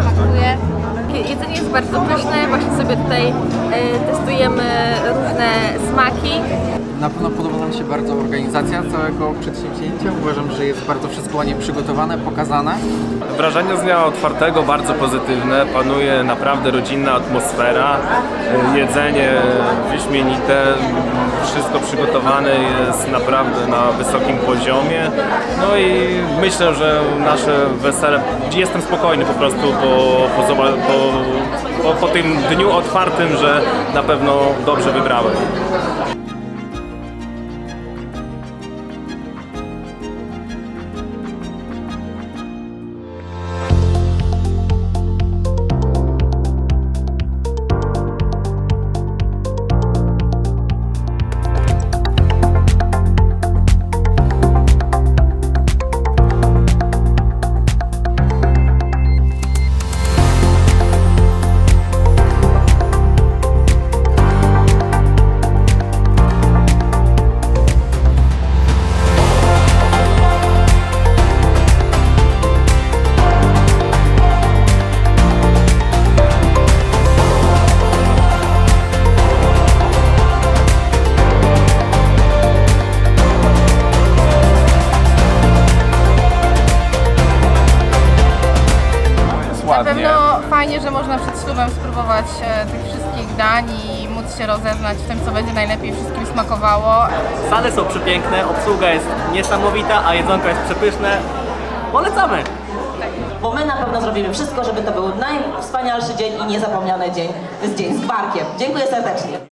smakuje. Jedzenie jest bardzo pyszne, właśnie sobie tutaj e, testujemy różne smaki. Na pewno podoba nam się bardzo organizacja całego przedsięwzięcia. Uważam, że jest bardzo wszystko ładnie przygotowane, pokazane. Wrażenie z dnia otwartego bardzo pozytywne. Panuje naprawdę rodzinna atmosfera. E, Jedzenie wyśmienite. Wszystko przygotowane jest naprawdę na wysokim poziomie. No i myślę, że nasze wesele. Jestem spokojny po prostu po, po, po, po tym dniu otwartym, że na pewno dobrze wybrałem. Pewno fajnie, że można przed ślubem spróbować e, tych wszystkich dań i móc się rozeznać w tym, co będzie najlepiej wszystkim smakowało. Sale są przepiękne, obsługa jest niesamowita, a jedzonko jest przepyszne. Polecamy! Bo my na pewno zrobimy wszystko, żeby to był najwspanialszy dzień i niezapomniany dzień. Jest dzień z Gwarkiem. Dziękuję serdecznie.